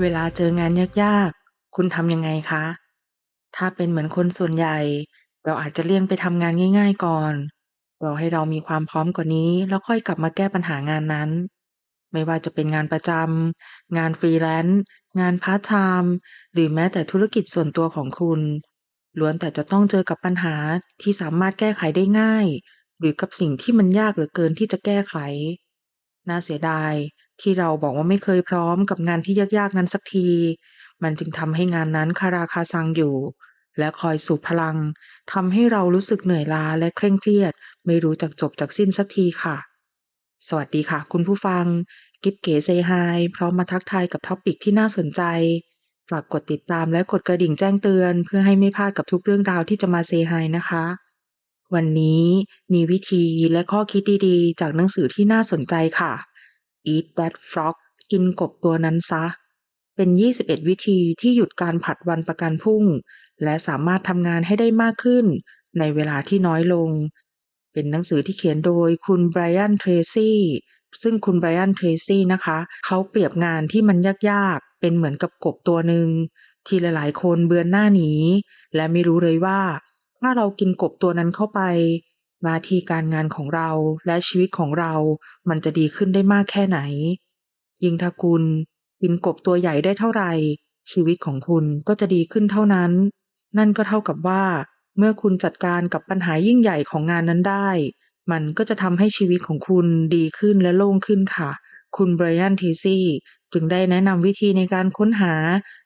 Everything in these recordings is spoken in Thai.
เวลาเจองานยากๆ คุณทำยังไงคะ?ถ้าเป็นเหมือนคนส่วนใหญ่ เราอาจจะเลี่ยงไปทำงานง่าย ๆ ก่อนรอให้เรามีความพร้อมกว่านี้ แล้วค่อยกลับมาแก้ปัญหางานนั้น ไม่ว่าจะเป็นงานประจำงาน Freelance งานพาร์ตไทม์หรือแม้แต่ธุรกิจส่วนตัวของคุณ ล้วนแต่จะต้องเจอกับปัญหาที่สามารถแก้ไขได้ง่าย หรือกับสิ่งที่มันยากเหลือเกินที่จะแก้ไข น่าเสียดาย ที่เราบอกว่าไม่เคยพร้อมกับงานที่ยากๆนั้นสักที มันจึงทำให้งานนั้นคาราคาซังอยู่ และคอยสูบพลังทำให้เรารู้สึกเหนื่อยล้าและเคร่งเครียด ไม่รู้จักจบจักสิ้นสักทีค่ะ สวัสดีค่ะ คุณผู้ฟัง กิ๊บเก๋เซย์ไฮพร้อมมาทักทายกับ topic ที่น่าสนใจฝากกดติดตามและกดกระดิ่งแจ้งเตือน เพื่อให้ไม่พลาดกับทุกเรื่องราวที่จะมาเซย์ไฮนะคะ วันนี้มีวิธีและข้อคิดดีๆ จากหนังสือที่น่าสนใจค่ะ Eat That Frog กินกบตัวนั้นซะ เป็น 21 วิธีที่หยุดการผัดวันประกันพรุ่ง และสามารถทำงานให้ได้มากขึ้น ในเวลาที่น้อยลง เป็นหนังสือที่เขียนโดยคุณ Brian Tracy ซึ่งคุณ Brian Tracy นะคะ เขาเปรียบงานที่มันยากๆ เป็นเหมือนกับกบตัวหนึ่งที่หลายๆ คนเบือนหน้าหนี และไม่รู้เลยว่า ถ้าเรากินกบตัวนั้นเข้าไป หน้าที่การงานของเราและชีวิตของเรา มันจะดีขึ้นได้มากแค่ไหน ยิ่งถ้าคุณกินกบตัวใหญ่ได้เท่าไหร่ ชีวิตของคุณก็จะดีขึ้นเท่านั้น นั่นก็เท่ากับว่า เมื่อคุณจัดการกับปัญหายิ่งใหญ่ของงานนั้นได้ มันก็จะทำให้ชีวิตของคุณดีขึ้นและโล่งขึ้นค่ะ คุณ Brian Tracy จึงได้แนะนำวิธีในการค้นหา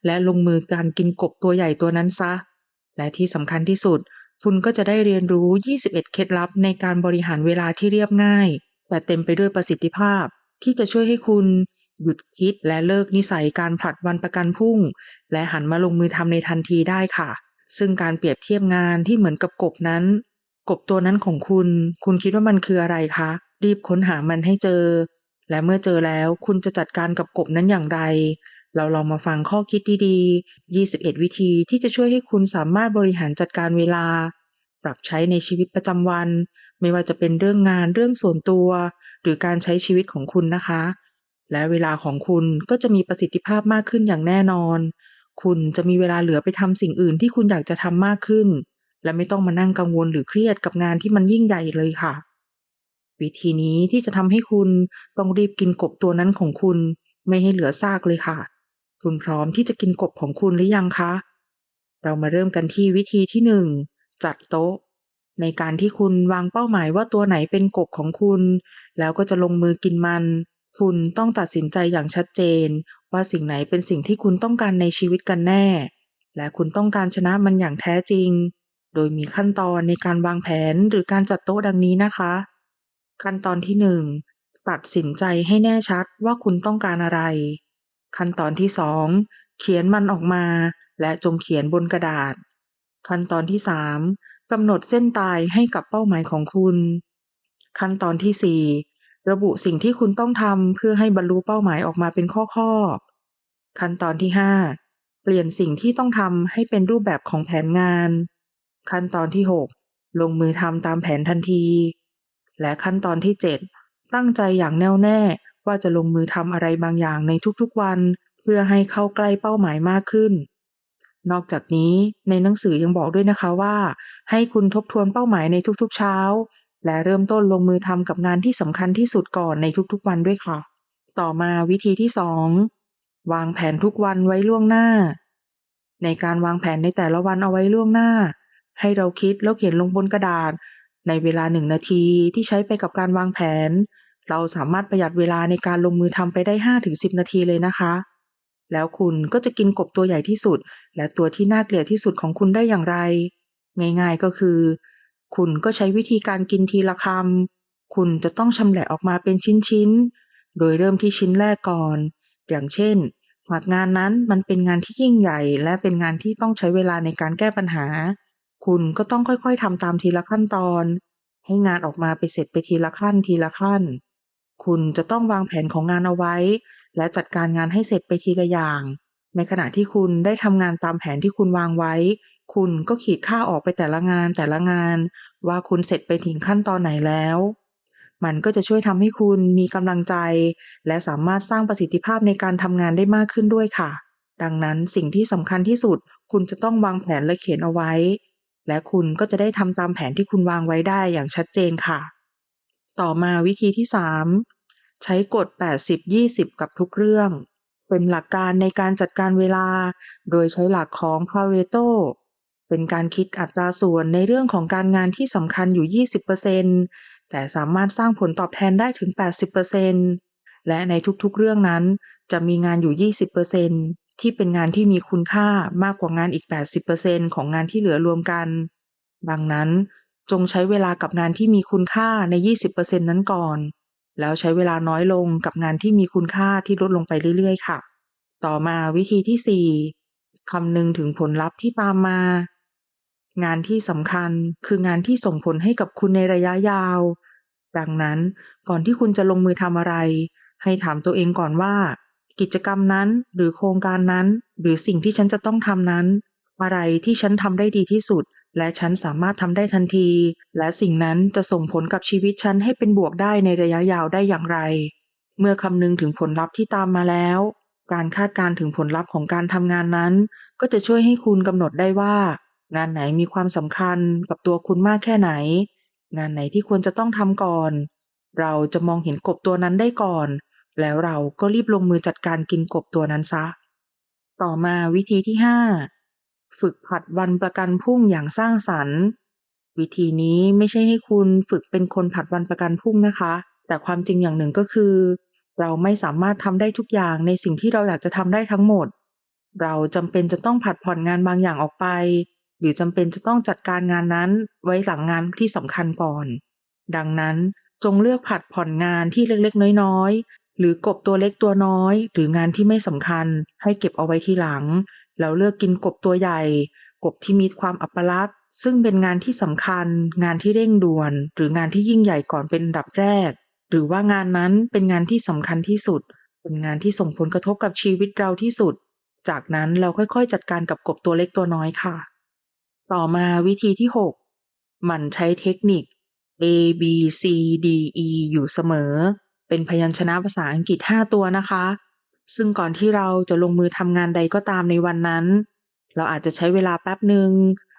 และลงมือการกินกบตัวใหญ่ตัวนั้นซะ และที่สำคัญที่สุด คุณก็จะได้เรียนรู้ 21 เคล็ดลับในการบริหารเวลาที่เรียบง่าย แต่เต็มไปด้วยประสิทธิภาพ ที่จะช่วยให้คุณหยุดคิดและเลิกนิสัยการผลัดวันประกันพรุ่ง และหันมาลงมือทำในทันทีได้ค่ะ ซึ่งการเปรียบเทียบงานที่เหมือนกับกบนั้น กบตัวนั้นของคุณ คุณคิดว่ามันคืออะไรคะ รีบค้นหามันให้เจอ และเมื่อเจอแล้วคุณจะจัดการกับกบนั้นอย่างไร เราลองมาฟังข้อคิดดีๆ 21 วิธีที่จะช่วยให้คุณสามารถบริหารจัดการเวลา ปรับใช้ในชีวิตประจำวัน ไม่ว่าจะเป็นเรื่องงานเรื่องส่วนตัว หรือการใช้ชีวิตของคุณนะคะ และเวลาของคุณก็จะมีประสิทธิภาพมากขึ้นอย่างแน่นอน คุณจะมีเวลาเหลือไปทำสิ่งอื่นที่คุณอยากจะทำมากขึ้น และไม่ต้องมานั่งกังวลหรือเครียดกับงานที่มันยิ่งใหญ่เลยค่ะ วิธีนี้ที่จะทำให้คุณต้องรีบกินกบตัวนั้นของคุณ ไม่ให้เหลือซากเลยค่ะ คุณพร้อมที่จะกินกบของคุณหรือยังคะ เรามาเริ่มกันที่วิธีที่1จัดโต๊ะ ในการที่คุณวางเป้าหมายว่าตัวไหนเป็นกบของคุณ แล้วก็จะลงมือกินมัน คุณต้องตัดสินใจอย่างชัดเจน ว่าสิ่งไหนเป็นสิ่งที่คุณต้องการในชีวิตกันแน่ และคุณต้องการชนะมันอย่างแท้จริง โดยมีขั้นตอนในการวางแผนหรือการจัดโต๊ะดังนี้นะคะ ขั้นตอนที่1ตัดสินใจให้แน่ชัดว่าคุณต้องการอะไร ขั้นตอนที่ 2 เขียนมันออกมา และจงเขียนบนกระดาษ ขั้นตอนที่ 3 กำหนดเส้นตายให้กับเป้าหมายของคุณ ขั้นตอนที่ 4 ระบุสิ่งที่คุณต้องทำเพื่อให้บรรลุเป้าหมายออกมาเป็นข้อๆ ขั้นตอนที่ 5 เปลี่ยนสิ่งที่ต้องทำให้เป็นรูปแบบของแผนงาน ขั้นตอนที่ 6 ลงมือทำตามแผนทันที และขั้นตอนที่ 7 ตั้งใจอย่างแน่วแน่ ว่าจะลงมือทำอะไรบางอย่างในทุกๆวัน เพื่อให้เข้าใกล้เป้าหมายมากขึ้น นอกจากนี้ในหนังสือยังบอกด้วยนะคะว่า ให้คุณทบทวนเป้าหมายในทุกๆเช้า และเริ่มต้นลงมือทำกับงานที่สำคัญที่สุดก่อนในทุกๆวันด้วยค่ะ ต่อมาวิธีที่ 2 วางแผนทุกวันไว้ล่วงหน้า ในการวางแผนในแต่ละวันเอาไว้ล่วงหน้า ให้เราคิดแล้วเขียนลงบนกระดาษ ในเวลา1นาทีที่ใช้ไปกับการวางแผน เราสามารถประหยัดเวลาในการลงมือทำไปได้ 5-10 นาทีเลยนะคะ แล้วคุณก็จะกินกบตัวใหญ่ที่สุด และตัวที่น่าเกลียดที่สุดของคุณได้อย่างไร ง่ายๆก็คือ คุณก็ใช้วิธีการกินทีละคำคุณจะต้องชำแหละออกมาเป็นชิ้นๆ โดยเริ่มที่ชิ้นแรกก่อน อย่างเช่นหากงานนั้นมันเป็นงานที่ยิ่งใหญ่ และเป็นงานที่ต้องใช้เวลาในการแก้ปัญหา คุณก็ต้องค่อยๆทำตามทีละขั้นตอน ให้งานออกมาไปเสร็จไปทีละขั้นทีละขั้น คุณจะต้องวางแผนของงานเอาไว้ และจัดการงานให้เสร็จไปทีละอย่าง ในขณะที่คุณได้ทำงานตามแผนที่คุณวางไว้ คุณก็ขีดค่าออกไปแต่ละงานแต่ละงาน ว่าคุณเสร็จไปถึงขั้นตอนไหนแล้ว มันก็จะช่วยทำให้คุณมีกำลังใจ และสามารถสร้างประสิทธิภาพในการทำงานได้มากขึ้นด้วยค่ะ ดังนั้นสิ่งที่สำคัญที่สุด คุณจะต้องวางแผนและเขียนเอาไว้ และคุณก็จะได้ทำตามแผนที่คุณวางไว้ได้อย่างชัดเจนค่ะ ต่อมาวิธีที่ 3 ใช้กฎ 80-20 กับทุกเรื่อง เป็นหลักการในการจัดการเวลา โดยใช้หลักของ Pareto เป็นการคิดอัตราส่วนในเรื่องของการงานที่สำคัญอยู่ 20%แต่สามารถสร้างผลตอบแทนได้ถึง 80%และในทุกๆเรื่องนั้น จะมีงานอยู่ 20%ที่เป็นงานที่มีคุณค่ามากกว่างานอีก 80%ของงานที่เหลือรวมกัน ดังนั้น จงใช้เวลากับงานที่มีคุณค่าใน 20%นั้นก่อน แล้วใช้เวลาน้อยลงกับงานที่มีคุณค่าที่ลดลงไปเรื่อยๆ ค่ะ ต่อมาวิธีที่ 4 คำนึงถึงผลลัพธ์ที่ตามมา งานที่สำคัญคืองานที่ส่งผลให้กับคุณในระยะยาว ดังนั้นก่อนที่คุณจะลงมือทำอะไร ให้ถามตัวเองก่อนว่า กิจกรรมนั้นหรือโครงการนั้น หรือสิ่งที่ฉันจะต้องทำนั้น อะไรที่ฉันทำได้ดีที่สุด และฉันสามารถทำได้ทันที และสิ่งนั้นจะส่งผลกับชีวิตฉันให้เป็นบวกได้ในระยะยาวได้อย่างไร เมื่อคำนึงถึงผลลัพธ์ที่ตามมาแล้ว การคาดการณ์ถึงผลลัพธ์ของการทำงานนั้น ก็จะช่วยให้คุณกำหนดได้ว่า งานไหนมีความสำคัญกับตัวคุณมากแค่ไหน งานไหนที่ควรจะต้องทำก่อน เราจะมองเห็นกบตัวนั้นได้ก่อน แล้วเราก็รีบลงมือจัดการกินกบตัวนั้นซะ ต่อมาวิธีที่5 ฝึกผัดวันประกันพรุ่งอย่างสร้างสรรค์ วิธีนี้ไม่ใช่ให้คุณฝึกเป็นคนผัดวันประกันพรุ่งนะคะ แต่ความจริงอย่างหนึ่งก็คือ เราไม่สามารถทำได้ทุกอย่างในสิ่งที่เราอยากจะทำได้ทั้งหมด เราจำเป็นจะต้องผัดผ่อนงานบางอย่างออกไป หรือจำเป็นจะต้องจัดการงานนั้นไว้หลังงานที่สำคัญก่อน ดังนั้นจงเลือกผัดผ่อนงานที่เล็กๆ น้อยๆ หรือกบตัวเล็กตัวน้อย หรืองานที่ไม่สำคัญให้เก็บเอาไว้ทีหลัง แล้วเลือกกินกบตัวใหญ่ กบที่มีความอัปลักษณ์ ซึ่งเป็นงานที่สำคัญ งานที่เร่งด่วน หรืองานที่ยิ่งใหญ่ก่อนเป็นดับแรก หรือว่างานนั้นเป็นงานที่สำคัญที่สุด เป็นงานที่ส่งผลกระทบกับชีวิตเราที่สุด จากนั้นเราค่อยๆ จัดการกับกบตัวเล็กตัวน้อยค่ะ ต่อมาวิธีที่6หมั่นใช้เทคนิค A B C D E อยู่เสมอ เป็นพยัญชนะภาษาอังกฤษ 5 ตัวนะคะ ซึ่งก่อนที่เราจะลงมือทำงานใดก็ตามในวันนั้น เราอาจจะใช้เวลาแป๊บหนึ่ง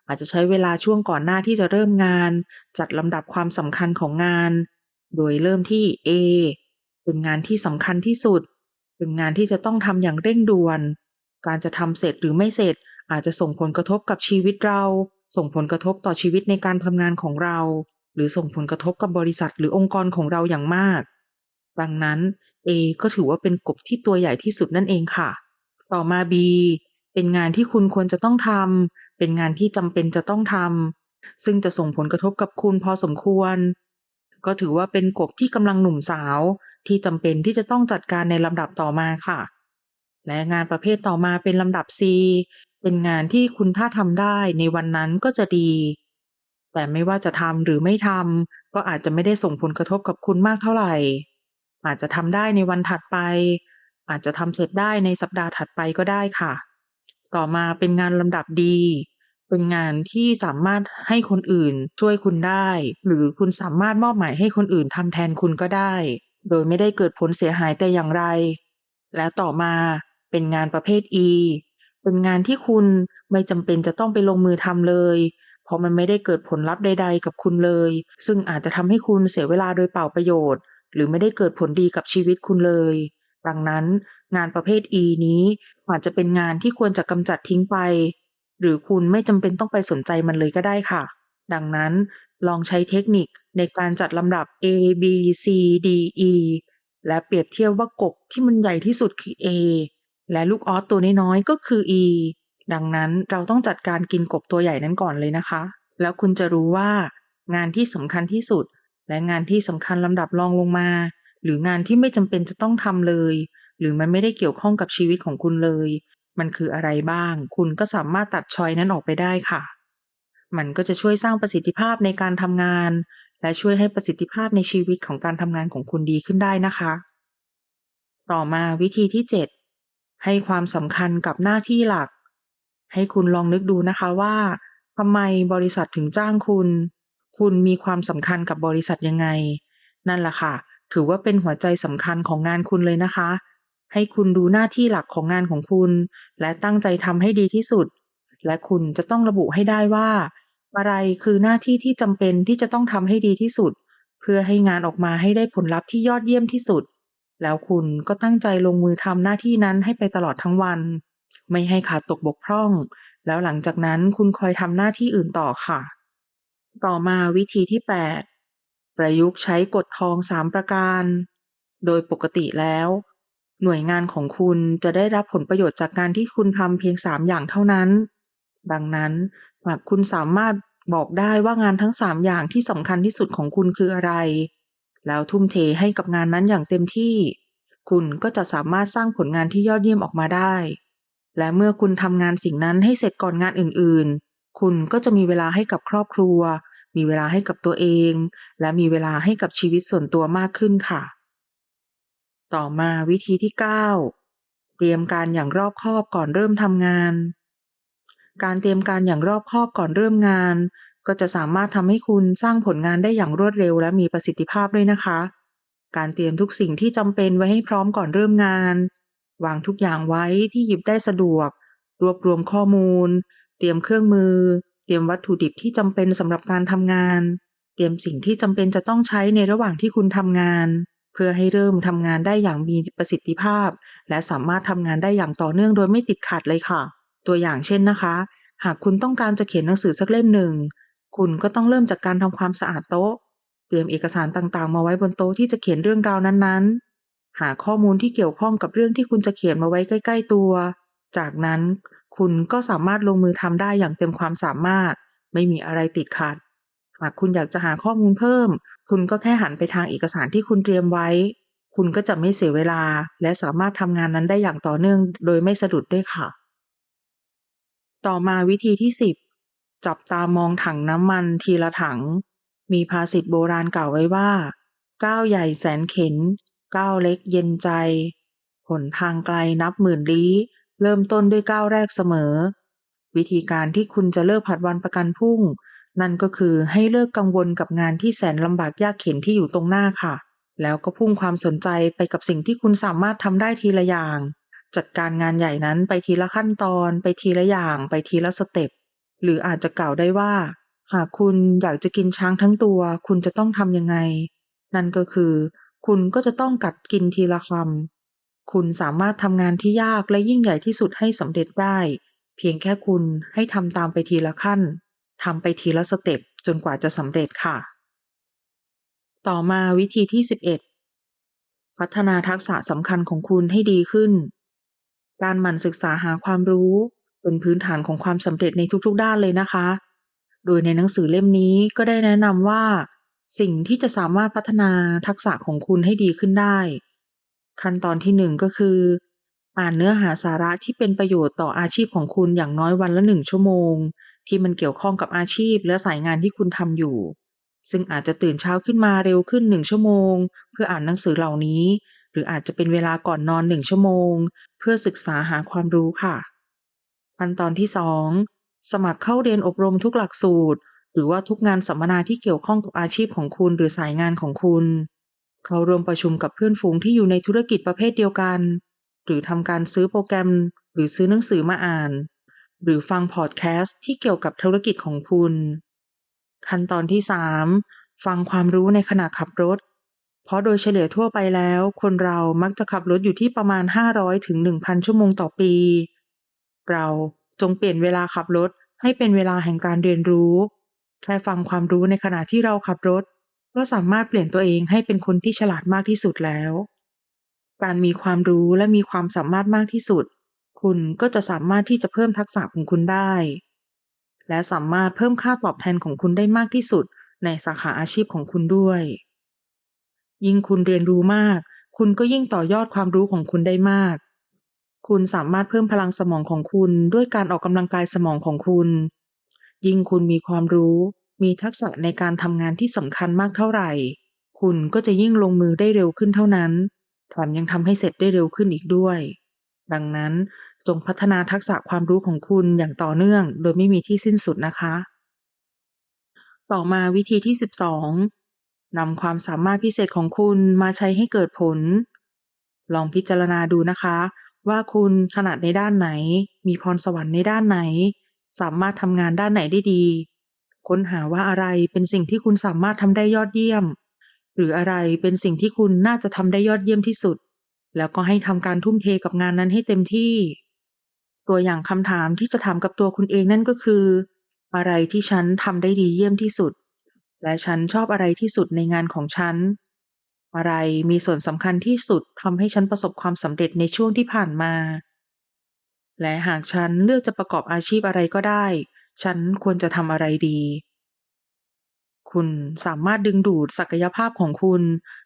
อาจจะใช้เวลาช่วงก่อนหน้าที่จะเริ่มงาน จัดลำดับความสำคัญของงาน โดยเริ่มที่ A เป็นงานที่สำคัญที่สุด เป็นงานที่จะต้องทำอย่างเร่งด่วน การจะทำเสร็จหรือไม่เสร็จ อาจจะส่งผลกระทบกับชีวิตเรา ส่งผลกระทบต่อชีวิตในการทำงานของเรา หรือส่งผลกระทบกับบริษัทหรือองค์กรของเราอย่างมาก ดังนั้น A ก็ถือว่าเป็นกบที่ตัวใหญ่ที่สุดนั่นเองค่ะ ต่อมา B เป็นงานที่คุณควรจะต้องทำ เป็นงานที่จำเป็นจะต้องทำ ซึ่งจะส่งผลกระทบกับคุณพอสมควร ก็ถือว่าเป็นกบที่กำลังหนุ่มสาว ที่จำเป็นที่จะต้องจัดการในลำดับต่อมาค่ะ และงานประเภทต่อมาเป็นลำดับ C เป็นงานที่คุณถ้าทำได้ในวันนั้นก็จะดี แต่ไม่ว่าจะทำหรือไม่ทำก็อาจจะไม่ได้ส่งผลกระทบกับคุณมากเท่าไหร่ อาจจะทำได้ในวันถัดไป อาจจะทำเสร็จได้ในสัปดาห์ถัดไปก็ได้ค่ะ ต่อมาเป็นงานลำดับดี เป็นงานที่สามารถให้คนอื่นช่วยคุณได้ หรือคุณสามารถมอบหมายให้คนอื่นทำแทนคุณก็ได้ โดยไม่ได้เกิดผลเสียหายแต่อย่างไร และต่อมาเป็นงานประเภท E เป็นงานที่คุณไม่จำเป็นจะต้องไปลงมือทำเลย เพราะมันไม่ได้เกิดผลลัพธ์ใด ๆ กับคุณเลย ซึ่งอาจจะทำให้คุณเสียเวลาโดยเปล่าประโยชน์ หรือไม่ได้เกิดผลดีกับชีวิตคุณเลย ดังนั้นงานประเภท E นี้อาจจะเป็นงานที่ควรจะกำจัดทิ้งไป หรือคุณไม่จำเป็นต้องไปสนใจมันเลยก็ได้ค่ะ ดังนั้นลองใช้เทคนิคในการจัดลำดับ A B C D E และเปรียบเทียบว่ากบที่มันใหญ่ที่สุดคือ A และลูกออสตัวน้อยๆก็คือ E ดังนั้นเราต้องจัดการกินกบตัวใหญ่นั้นก่อนเลยนะคะ แล้วคุณจะรู้ว่า งานที่สำคัญที่สุด และงานที่สำคัญลำดับรองลงมา หรืองานที่ไม่จำเป็นจะต้องทำเลย หรือมันไม่ได้เกี่ยวข้องกับชีวิตของคุณเลย มันคืออะไรบ้าง คุณก็สามารถตัดชอยนั้นออกไปได้ค่ะ มันก็จะช่วยสร้างประสิทธิภาพในการทำงาน และช่วยให้ประสิทธิภาพในชีวิตของการทำงานของคุณดีขึ้นได้นะคะ ต่อมาวิธีที่ 7 ให้ความสำคัญกับหน้าที่หลัก ให้คุณลองนึกดูนะคะว่าทำไมบริษัทถึงจ้างคุณ คุณมีความสำคัญกับบริษัทยังไง นั่นแหละค่ะ ถือว่าเป็นหัวใจสำคัญของงานคุณเลยนะคะ ให้คุณดูหน้าที่หลักของงานของคุณ และตั้งใจทำให้ดีที่สุด และคุณจะต้องระบุให้ได้ว่า อะไรคือหน้าที่ที่จำเป็นที่จะต้องทำให้ดีที่สุด เพื่อให้งานออกมาให้ได้ผลลัพธ์ที่ยอดเยี่ยมที่สุด แล้วคุณก็ตั้งใจลงมือทำหน้าที่นั้นให้ไปตลอดทั้งวัน ไม่ให้ขาดตกบกพร่อง แล้วหลังจากนั้นคุณคอยทำหน้าที่อื่นต่อค่ะ ต่อมาวิธีที่ 8 ประยุกต์ใช้กฎทอง 3 ประการ โดยปกติแล้ว หน่วยงานของคุณจะได้รับผลประโยชน์จากการที่คุณทำเพียง 3 อย่างเท่านั้น ดังนั้นหากคุณสามารถบอกได้ว่างานทั้ง 3 อย่างที่สำคัญที่สุดของคุณคืออะไร แล้วทุ่มเทให้กับงานนั้นอย่างเต็มที่ คุณก็จะสามารถสร้างผลงานที่ยอดเยี่ยมออกมาได้ และเมื่อคุณทำงานสิ่งนั้นให้เสร็จก่อนงานอื่นๆ คุณก็จะมีเวลาให้กับครอบครัว มีเวลาให้กับตัวเอง และมีเวลาให้กับชีวิตส่วนตัวมากขึ้นค่ะ ต่อมาวิธีที่ 9 เตรียมการอย่างรอบคอบก่อนเริ่มทำงาน การเตรียมการอย่างรอบคอบก่อนเริ่มงาน ก็จะสามารถทำให้คุณสร้างผลงานได้อย่างรวดเร็วและมีประสิทธิภาพด้วยนะคะ การเตรียมทุกสิ่งที่จำเป็นไว้ให้พร้อมก่อนเริ่มงาน วางทุกอย่างไว้ที่หยิบได้สะดวก รวบรวมข้อมูล เตรียมเครื่องมือ เตรียมวัตถุดิบที่จำเป็นสำหรับการทำงาน เตรียมสิ่งที่จำเป็นจะต้องใช้ในระหว่างที่คุณทำงาน เพื่อให้เริ่มทำงานได้อย่างมีประสิทธิภาพ และสามารถทำงานได้อย่างต่อเนื่องโดยไม่ติดขัดเลยค่ะ ตัวอย่างเช่นนะคะ หากคุณต้องการจะเขียนหนังสือสักเล่มหนึ่ง คุณก็ต้องเริ่มจากการทำความสะอาดโต๊ะ เตรียมเอกสารต่างๆ มาไว้บนโต๊ะที่จะเขียนเรื่องราวนั้นๆ หาข้อมูลที่เกี่ยวข้องกับเรื่องที่คุณจะเขียนมาไว้ใกล้ ๆ ตัว จากนั้น คุณก็สามารถลงมือทำได้อย่างเต็มความสามารถ ไม่มีอะไรติดขัด หากคุณอยากจะหาข้อมูลเพิ่ม คุณก็แค่หันไปทางเอกสารที่คุณเตรียมไว้ คุณก็จะไม่เสียเวลา และสามารถทำงานนั้นได้อย่างต่อเนื่อง โดยไม่สะดุดด้วยค่ะ ต่อมาวิธีที่ 10 จับตามองถังน้ำมันทีละถัง มีภาษิตโบราณกล่าวไว้ว่าก้าวใหญ่แสนเข็นก้าวเล็กเย็นใจ หนทางไกลนับหมื่นลี้ เริ่มต้นด้วยก้าวแรกเสมอ วิธีการที่คุณจะเลิกผัดวันประกันพรุ่ง นั่นก็คือให้เลิกกังวลกับงานที่แสนลำบากยากเข็ญที่อยู่ตรงหน้าค่ะ แล้วก็พุ่งความสนใจไปกับสิ่งที่คุณสามารถทำได้ทีละอย่าง จัดการงานใหญ่นั้นไปทีละขั้นตอน ไปทีละอย่าง ไปทีละสเต็ปหรืออาจจะกล่าวได้ว่า หากคุณอยากจะกินช้างทั้งตัว คุณจะต้องทำยังไง นั่นก็คือ คุณก็จะต้องกัดกินทีละคำ คุณสามารถทำงานที่ยากและยิ่งใหญ่ที่สุดให้สำเร็จได้ เพียงแค่คุณให้ทำตามไปทีละขั้นทำไปทีละสเต็ปจนกว่าจะสำเร็จค่ะ ต่อมาวิธีที่ 11 พัฒนาทักษะสำคัญของคุณให้ดีขึ้น การหมั่นศึกษาหาความรู้เป็นพื้นฐานของความสำเร็จในทุกๆ ด้านเลยนะคะ โดยในหนังสือเล่มนี้ก็ได้แนะนำว่า สิ่งที่จะสามารถพัฒนาทักษะของคุณให้ดีขึ้นได้ ขั้นตอนที่หนึ่งก็คือ อ่านเนื้อหาสาระที่เป็นประโยชน์ต่ออาชีพของคุณอย่างน้อยวันละหนึ่งชั่วโมง ที่มันเกี่ยวข้องกับอาชีพและสายงานที่คุณทำอยู่ ซึ่งอาจจะตื่นเช้าขึ้นมาเร็วขึ้นหนึ่งชั่วโมง เพื่ออ่านหนังสือเหล่านี้ หรืออาจจะเป็นเวลาก่อนนอนหนึ่งชั่วโมง เพื่อศึกษาหาความรู้ค่ะขั้นตอนที่ 2 สมัครเข้าเรียนอบรมทุกหลักสูตร หรือว่าทุกงานสัมมนาที่เกี่ยวข้องกับอาชีพของคุณหรือสายงานของคุณ เข้าร่วมประชุมกับเพื่อนฝูงที่อยู่ในธุรกิจประเภทเดียวกัน หรือทำการซื้อโปรแกรม หรือซื้อหนังสือมาอ่าน หรือฟังพอดแคสต์ที่เกี่ยวกับธุรกิจของคุณ ขั้นตอนที่ 3 ฟังความรู้ในขณะขับรถ เพราะโดยเฉลี่ยทั่วไปแล้ว คนเรามักจะขับรถอยู่ที่ประมาณ 500ถึง1,000 ชั่วโมงต่อปี เราจงเปลี่ยนเวลาขับรถให้เป็นเวลาแห่งการเรียนรู้ แค่ฟังความรู้ในขณะที่เราขับรถ ก็สามารถเปลี่ยนตัวเองให้เป็นคนที่ฉลาดมากที่สุดแล้ว การมีความรู้และมีความสามารถมากที่สุด คุณก็จะสามารถที่จะเพิ่มทักษะของคุณได้ และสามารถเพิ่มค่าตอบแทนของคุณได้มากที่สุด ในสาขาอาชีพของคุณด้วย ยิ่งคุณเรียนรู้มาก คุณก็ยิ่งต่อยอดความรู้ของคุณได้มาก คุณสามารถเพิ่มพลังสมองของคุณด้วยการออกกำลังกายสมองของคุณ ยิ่งคุณมีความรู้ มีทักษะในการทำงานที่สำคัญมากเท่าไหร่ คุณก็จะยิ่งลงมือได้เร็วขึ้นเท่านั้น แถมยังทำให้เสร็จได้เร็วขึ้นอีกด้วย ดังนั้นจงพัฒนาทักษะความรู้ของคุณอย่างต่อเนื่อง โดยไม่มีที่สิ้นสุดนะคะ ต่อมาวิธีที่ 12นำความสามารถพิเศษของคุณมาใช้ให้เกิดผล ลองพิจารณาดูนะคะ ว่าคุณถนัดในด้านไหน มีพรสวรรค์ในด้านไหน สามารถทำงานด้านไหนได้ดี ค้นหาว่าอะไรเป็นสิ่งที่คุณสามารถทำได้ยอดเยี่ยม หรืออะไรเป็นสิ่งที่คุณน่าจะทำได้ยอดเยี่ยมที่สุด แล้วก็ให้ทำการทุ่มเทกับงานนั้นให้เต็มที่ ตัวอย่างคำถามที่จะถามกับตัวคุณเองนั่นก็คือ อะไรที่ฉันทำได้ดีเยี่ยมที่สุด และฉันชอบอะไรที่สุดในงานของฉัน อะไรมีส่วนสำคัญที่สุดทำให้ฉันประสบความสำเร็จในช่วงที่ผ่านมา และหากฉันเลือกจะประกอบอาชีพอะไรก็ได้ ฉันควรจะทำอะไรดี คุณสามารถดึงดูดศักยภาพของคุณ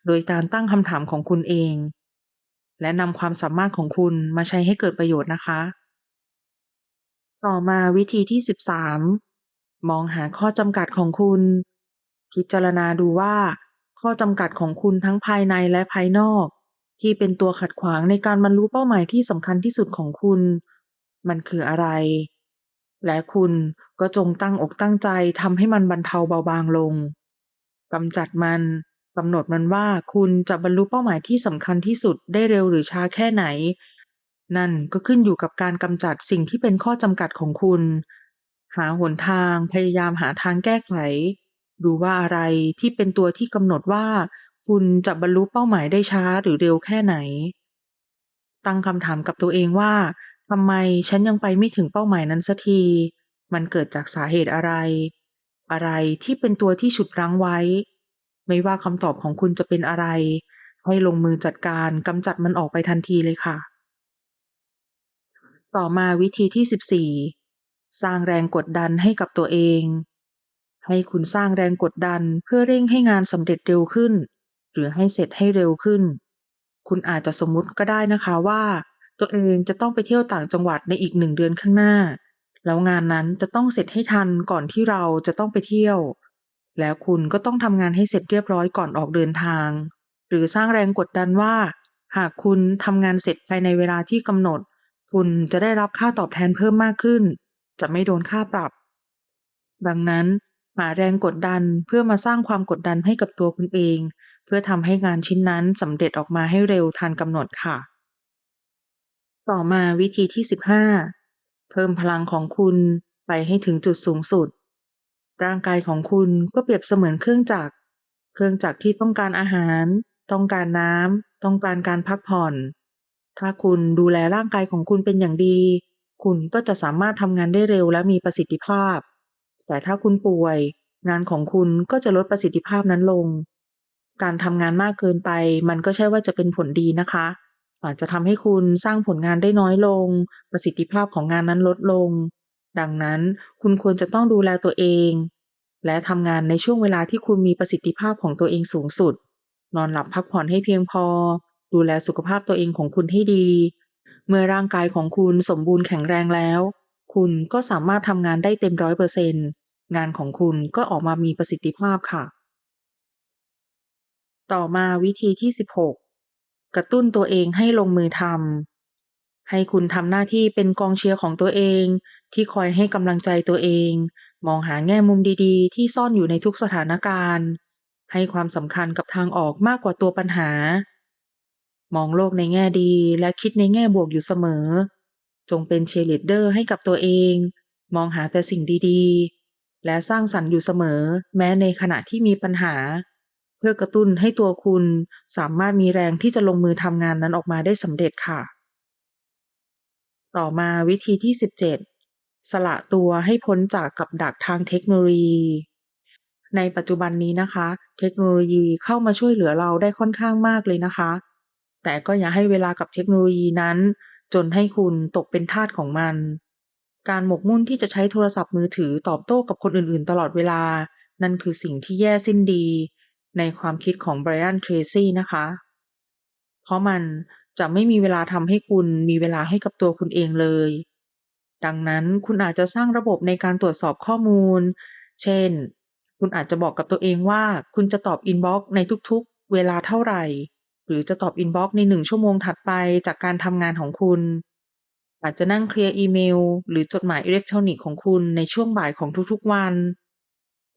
โดยการตั้งคำถามของคุณเอง และนำความสามารถของคุณมาใช้ให้เกิดประโยชน์นะคะ ต่อมาวิธีที่ 13 มองหาข้อจำกัดของคุณ พิจารณาดูว่า ข้อจำกัดของคุณทั้งภายในและภายนอก ที่เป็นตัวขัดขวางในการบรรลุเป้าหมายที่สำคัญที่สุดของคุณ มันคืออะไร และคุณก็จงตั้งอกตั้งใจทำให้มันบรรเทาเบาบางลงกำจัดมันกำหนดมันว่าคุณจะบรรลุเป้าหมายที่สำคัญที่สุดได้เร็วหรือช้าแค่ไหน นั่นก็ขึ้นอยู่กับการกำจัดสิ่งที่เป็นข้อจำกัดของคุณ หาหนทางพยายามหาทางแก้ไข ดูว่าอะไรที่เป็นตัวที่กำหนดว่า คุณจะบรรลุเป้าหมายได้ช้าหรือเร็วแค่ไหน ตั้งคำถามกับตัวเองว่า ทำไมฉันยังไปไม่ถึงเป้าหมายนั้นสักที มันเกิดจากสาเหตุอะไร อะไรที่เป็นตัวที่ฉุดรั้งไว้ ไม่ว่าคำตอบของคุณจะเป็นอะไร ให้ลงมือจัดการกำจัดมันออกไปทันทีเลยค่ะ ต่อมาวิธีที่ 14 สร้างแรงกดดันให้กับตัวเอง ให้คุณสร้างแรงกดดันเพื่อเร่งให้งานสำเร็จเร็วขึ้น หรือให้เสร็จให้เร็วขึ้น คุณอาจจะสมมุติก็ได้นะคะว่า ตัวเองจะต้องไปเที่ยวต่างจังหวัดในอีกหนึ่งเดือนข้างหน้า แล้วงานนั้นจะต้องเสร็จให้ทันก่อนที่เราจะต้องไปเที่ยว แล้วคุณก็ต้องทำงานให้เสร็จเรียบร้อยก่อนออกเดินทาง หรือสร้างแรงกดดันว่า หากคุณทำงานเสร็จภายในเวลาที่กำหนด คุณจะได้รับค่าตอบแทนเพิ่มมากขึ้น จะไม่โดนค่าปรับ ดังนั้นหาแรงกดดันเพื่อมาสร้างความกดดันให้กับตัวคุณเอง เพื่อทำให้งานชิ้นนั้นสำเร็จออกมาให้เร็วทันกำหนดค่ะ ต่อมาวิธีที่ 15 เพิ่มพลังของคุณไปให้ถึงจุดสูงสุด ร่างกายของคุณก็เปรียบเสมือนเครื่องจักร เครื่องจักรที่ต้องการอาหาร ต้องการน้ำ ต้องการการพักผ่อน ถ้าคุณดูแลร่างกายของคุณเป็นอย่างดี คุณก็จะสามารถทำงานได้เร็วและมีประสิทธิภาพ แต่ถ้าคุณป่วย งานของคุณก็จะลดประสิทธิภาพนั้นลง การทำงานมากเกินไป มันก็ใช่ว่าจะเป็นผลดีนะคะ อาจจะทำให้คุณสร้างผลงานได้น้อยลง ประสิทธิภาพของงานนั้นลดลง ดังนั้นคุณควรจะต้องดูแลตัวเอง และทำงานในช่วงเวลาที่คุณมีประสิทธิภาพของตัวเองสูงสุด นอนหลับพักผ่อนให้เพียงพอ ดูแลสุขภาพตัวเองของคุณให้ดี เมื่อร่างกายของคุณสมบูรณ์แข็งแรงแล้ว คุณก็สามารถทำงานได้เต็มร้อยเปอร์เซ็นต์งานของคุณก็ออกมามีประสิทธิภาพค่ะ ต่อมาวิธีที่ 16 กระตุ้นตัวเองให้ลงมือทำให้คุณทำหน้าที่เป็นกองเชียร์ของตัวเอง ที่คอยให้กำลังใจตัวเอง มองหาแง่มุมดีๆ ที่ซ่อนอยู่ในทุกสถานการณ์ ให้ความสำคัญกับทางออกมากกว่าตัวปัญหา มองโลกในแง่ดีและคิดในแง่บวกอยู่เสมอ จงเป็นเชียร์ลีดเดอร์ให้กับตัวเอง มองหาแต่สิ่งดีๆ และสร้างสรรค์อยู่เสมอ แม้ในขณะที่มีปัญหา เพื่อกระตุ้นให้ตัวคุณสามารถมีแรงที่จะลงมือทำงานนั้นออกมาได้สำเร็จค่ะ ต่อมาวิธีที่ 17 สละตัวให้พ้นจากกับดักทางเทคโนโลยี ในปัจจุบันนี้นะคะ เทคโนโลยีเข้ามาช่วยเหลือเราได้ค่อนข้างมากเลยนะคะ แต่ก็อย่าให้เวลากับเทคโนโลยีนั้น จนให้คุณตกเป็นทาสของมัน การหมกมุ่นที่จะใช้โทรศัพท์มือถือตอบโต้กับคนอื่นๆ ตลอดเวลา นั่นคือสิ่งที่แย่สิ้นดี ในความคิดของไบรอันเทรซี่นะคะ เพราะมันจะไม่มีเวลาทำให้คุณมีเวลาให้กับตัวคุณเองเลย ดังนั้นคุณอาจจะสร้างระบบในการตรวจสอบข้อมูล เช่น คุณอาจจะบอกกับตัวเองว่าคุณจะตอบอินบ็อกซ์ในทุกๆ เวลาเท่าไหร่ หรือจะตอบอินบ็อกซ์ในหนึ่งชั่วโมงถัดไปจากการทำงานของคุณ อาจจะนั่งเคลียร์อีเมล หรือจดหมายอิเล็กทรอนิกส์ของคุณในช่วงบ่ายของทุกๆวัน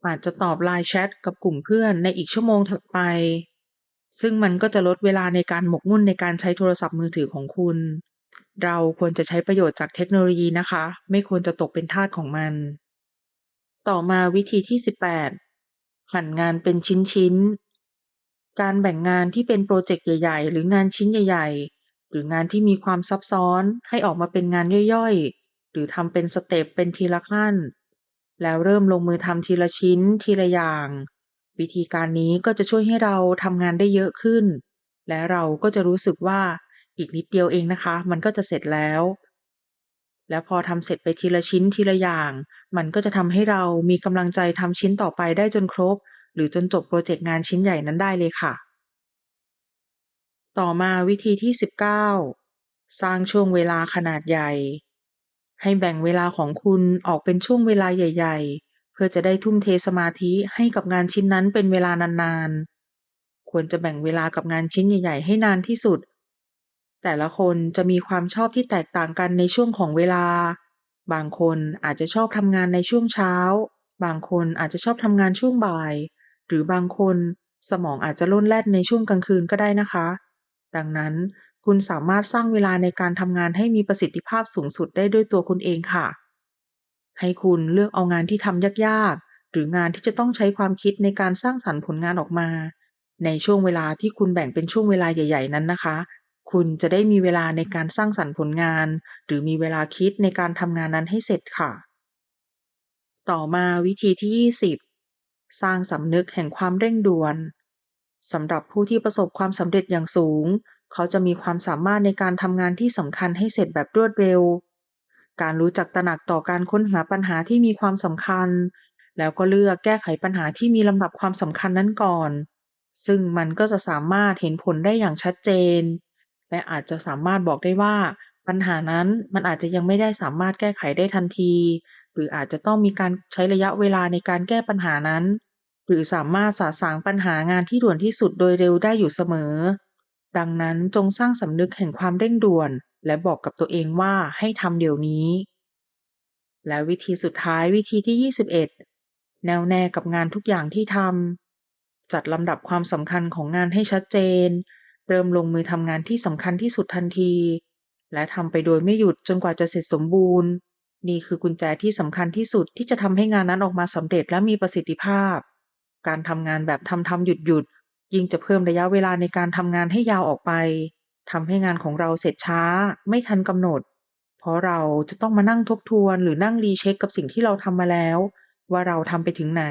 อาจจะตอบไลน์แชทกับกลุ่มเพื่อนในอีกชั่วโมงถัดไป ซึ่งมันก็จะลดเวลาในการหมกมุ่นในการใช้โทรศัพท์มือถือของคุณ เราควรจะใช้ประโยชน์จากเทคโนโลยีนะคะ ไม่ควรจะตกเป็นทาสของมัน ต่อมาวิธีที่ 18 หั่นงานเป็นชิ้นๆ การแบ่งงานที่เป็นโปรเจกต์ใหญ่ ๆ หรืองานชิ้นใหญ่ ๆ หรืองานที่มีความซับซ้อนให้ออกมาเป็นงานย่อยๆ หรือทำเป็นสเต็ปเป็นทีละขั้น แล้วเริ่มลงมือทำทีละชิ้นทีละอย่าง วิธีการนี้ก็จะช่วยให้เราทำงานได้เยอะขึ้น และเราก็จะรู้สึกว่าอีกนิดเดียวเองนะคะ มันก็จะเสร็จแล้ว แล้วพอทำเสร็จไปทีละชิ้นทีละอย่าง มันก็จะทำให้เรามีกำลังใจทำชิ้นต่อไปได้จนครบ หรือจนจบโปรเจกต์งานชิ้นใหญ่นั้นได้เลยค่ะ ต่อมาวิธีที่ 19 สร้างช่วงเวลาขนาดใหญ่ ให้แบ่งเวลาของคุณออกเป็นช่วงเวลาใหญ่ ๆ เพื่อจะได้ทุ่มเทสมาธิให้กับงานชิ้นนั้นเป็นเวลานานๆ ควรจะแบ่งเวลากับงานชิ้นใหญ่ ๆ ให้นานที่สุด แต่ละคนจะมีความชอบที่แตกต่างกันในช่วงของเวลา บางคนอาจจะชอบทำงานในช่วงเช้า บางคนอาจจะชอบทำงานช่วงบ่าย หรือบางคนสมองอาจจะล่นแล่นในช่วงกลางคืนก็ได้นะคะ ดังนั้น คุณสามารถสร้างเวลาในการทำงานให้มีประสิทธิภาพสูงสุดได้ด้วยตัวคุณเองค่ะ ให้คุณเลือกเอางานที่ทำยากๆ หรืองานที่จะต้องใช้ความคิดในการสร้างสรรค์ผลงานออกมา ในช่วงเวลาที่คุณแบ่งเป็นช่วงเวลาใหญ่ ๆ นั้นนะคะ คุณจะได้มีเวลาในการสร้างสรรค์ผลงาน หรือมีเวลาคิดในการทำงานนั้นให้เสร็จค่ะ ต่อมาวิธีที่ 20 สร้างสำนึกแห่งความเร่งด่วนสำหรับผู้ที่ประสบความสำเร็จอย่างสูง เขาจะมีความสามารถในการทำงานที่สำคัญให้เสร็จแบบรวดเร็ว การรู้จักตระหนักต่อการค้นหาปัญหาที่มีความสำคัญ แล้วก็เลือกแก้ไขปัญหาที่มีลำดับความสำคัญนั้นก่อน ซึ่งมันก็จะสามารถเห็นผลได้อย่างชัดเจน และอาจจะสามารถบอกได้ว่า ปัญหานั้นมันอาจจะยังไม่ได้สามารถแก้ไขได้ทันที หรืออาจจะต้องมีการใช้ระยะเวลาในการแก้ปัญหานั้น หรือสามารถสะสางปัญหางานที่ด่วนที่สุดโดยเร็วได้อยู่เสมอ ดังนั้นจงสร้างสำนึกแห่งความเร่งด่วน และบอกกับตัวเองว่าให้ทำเดี๋ยวนี้ และวิธีสุดท้ายวิธีที่ 21 แนวแน่กับงานทุกอย่างที่ทำจัดลำดับความสำคัญของงานให้ชัดเจน เริ่มลงมือทำงานที่สำคัญที่สุดทันที และทำไปโดยไม่หยุดจนกว่าจะเสร็จสมบูรณ์ นี่คือกุญแจที่สำคัญที่สุดที่จะทำให้งานนั้นออกมาสำเร็จและมีประสิทธิภาพ การทำงานแบบทำทำหยุดหยุด ยิ่งจะเพิ่มระยะเวลาในการทำงานให้ยาวออกไปทำให้งานของเราเสร็จช้า ไม่ทันกำหนด เพราะเราจะต้องมานั่งทบทวนหรือนั่งรีเช็คกับสิ่งที่เราทำมาแล้ว ว่าเราทำไปถึงไหน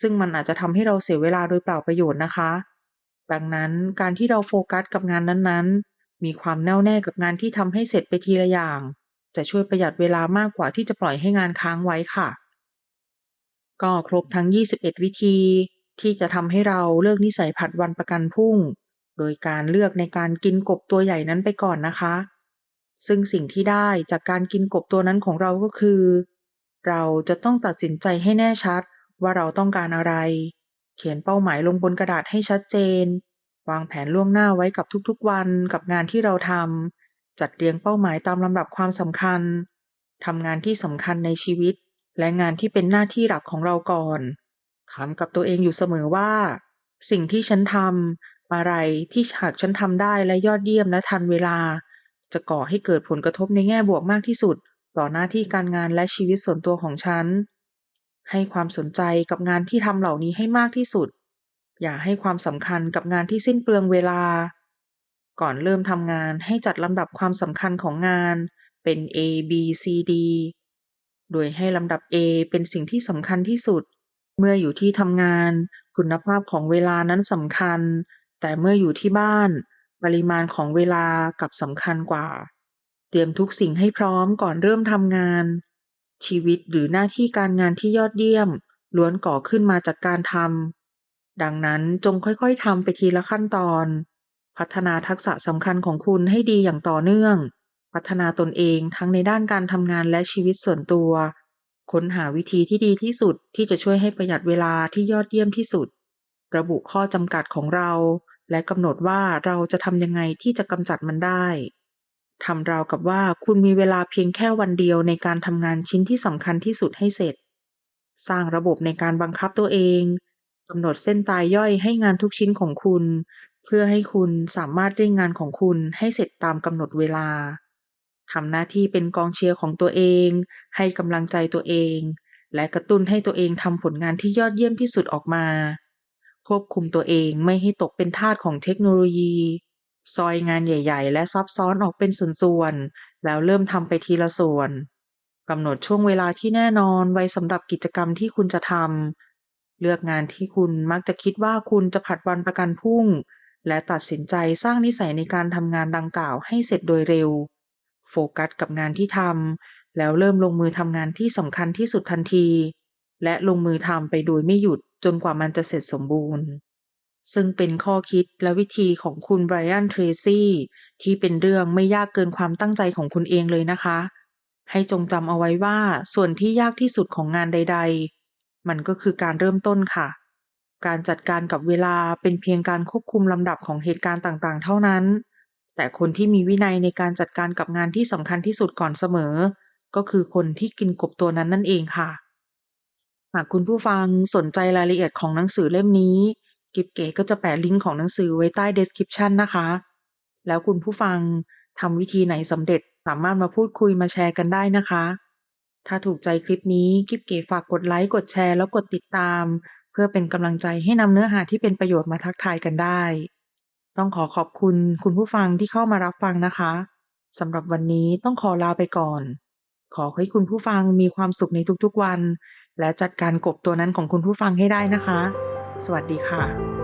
ซึ่งมันอาจจะทำให้เราเสียเวลาโดยเปล่าประโยชน์นะคะ ดังนั้นการที่เราโฟกัสกับงานนั้นๆ มีความแน่วแน่กับงานที่ทำให้เสร็จไปทีละอย่าง จะช่วยประหยัดเวลามากกว่าที่จะปล่อยให้งานค้างไว้ค่ะ ก็ครบทั้ง 21 วิธี ที่จะทำให้เราเลิกนิสัยผัดวันประกันพรุ่ง โดยการเลือกในการกินกบตัวใหญ่นั้นไปก่อนนะคะ ซึ่งสิ่งที่ได้จากการกินกบตัวนั้นของเราก็คือ เราจะต้องตัดสินใจให้แน่ชัดว่าเราต้องการอะไร เขียนเป้าหมายลงบนกระดาษให้ชัดเจน วางแผนล่วงหน้าไว้กับทุกๆวันกับงานที่เราทำจัดเรียงเป้าหมายตามลำดับความสำคัญทำงานที่สำคัญในชีวิต และงานที่เป็นหน้าที่หลักของเราก่อน ถามกับตัวเองอยู่เสมอว่า สิ่งที่ฉันทำอะไรที่หากฉันทำได้และยอดเยี่ยมและทันเวลา จะก่อให้เกิดผลกระทบในแง่บวกมากที่สุด ต่อหน้าที่การงานและชีวิตส่วนตัวของฉัน ให้ความสนใจกับงานที่ทำเหล่านี้ให้มากที่สุด อย่าให้ความสำคัญกับงานที่สิ้นเปลืองเวลา ก่อนเริ่มทำงานให้จัดลำดับความสำคัญของงานเป็น A B C D โดยให้ลำดับ A เป็นสิ่งที่สำคัญที่สุด เมื่ออยู่ที่ทำงาน คุณภาพของเวลานั้นสำคัญ แต่เมื่ออยู่ที่บ้าน ปริมาณของเวลากลับสำคัญกว่า เตรียมทุกสิ่งให้พร้อมก่อนเริ่มทำงาน ชีวิตหรือหน้าที่การงานที่ยอดเยี่ยม ล้วนก่อขึ้นมาจากการทำดังนั้นจงค่อยๆทำไปทีละขั้นตอน พัฒนาทักษะสำคัญของคุณให้ดีอย่างต่อเนื่อง พัฒนาตนเองทั้งในด้านการทำงานและชีวิตส่วนตัว ค้นหาวิธีที่ดีที่สุดที่จะช่วยให้ประหยัดเวลาที่ยอดเยี่ยมที่สุด ระบุข้อจำกัดของเรา และกำหนดว่าเราจะทำยังไงที่จะกำจัดมันได้ทำราวกับว่าคุณมีเวลาเพียงแค่วันเดียวในการทำงานชิ้นที่สำคัญที่สุดให้เสร็จ สร้างระบบในการบังคับตัวเองกำหนดเส้นตายย่อยให้งานทุกชิ้นของคุณ เพื่อให้คุณสามารถเร่งงานของคุณให้เสร็จตามกำหนดเวลา ทำหน้าที่เป็นกองเชียร์ของตัวเอง ให้กำลังใจตัวเอง และกระตุ้นให้ตัวเองทำผลงานที่ยอดเยี่ยมที่สุดออกมา ควบคุมตัวเองไม่ให้ตกเป็นทาสของเทคโนโลยี ซอยงานใหญ่ ๆ และซับซ้อนออกเป็นส่วนๆ แล้วเริ่มทำไปทีละส่วนกำหนดช่วงเวลาที่แน่นอนไว้สำหรับกิจกรรมที่คุณจะทำเลือกงานที่คุณมักจะคิดว่าคุณจะผัดวันประกันพรุ่ง และตัดสินใจสร้างนิสัยในการทำงานดังกล่าวให้เสร็จโดยเร็ว โฟกัสกับงานที่ทำแล้วเริ่มลงมือทำงานที่สำคัญที่สุดทันที และลงมือทำไปโดยไม่หยุดจนกว่ามันจะเสร็จสมบูรณ์ ซึ่งเป็นข้อคิดและวิธีของคุณไบรอันเทรซี่ที่เป็นเรื่องไม่ยากเกินความตั้งใจของคุณเองเลยนะคะ ให้จงจำเอาไว้ว่าส่วนที่ยากที่สุดของงานใด ๆ มันก็คือการเริ่มต้นค่ะ การจัดการกับเวลาเป็นเพียงการควบคุมลำดับของเหตุการณ์ต่างๆ เท่านั้น แต่คนที่มีวินัยในการจัดการกับงานที่สำคัญที่สุดก่อนเสมอ ก็คือคนที่กินกบตัวนั้นนั่นเองค่ะ หากคุณผู้ฟังสนใจรายละเอียดของหนังสือเล่มนี้ กิบเก๋ก็จะแปะลิงก์ของหนังสือไว้ใต้ description นะคะ แล้วคุณผู้ฟังทำวิธีไหนสำเร็จสามารถมาพูดคุยมาแชร์กันได้นะคะ ถ้าถูกใจคลิปนี้กิบเก๋ฝากกดไลค์กดแชร์แล้วกดติดตาม เพื่อเป็นกำลังใจให้นำเนื้อหาที่เป็นประโยชน์มาทักทายกันได้ ต้องขอขอบคุณคุณผู้ฟังที่เข้ามารับฟังนะคะสำหรับวันนี้ต้องขอลาไปก่อน ขอให้คุณผู้ฟังมีความสุขในทุกๆวัน และจัดการกบตัวนั้นของคุณผู้ฟังให้ได้นะคะ สวัสดีค่ะ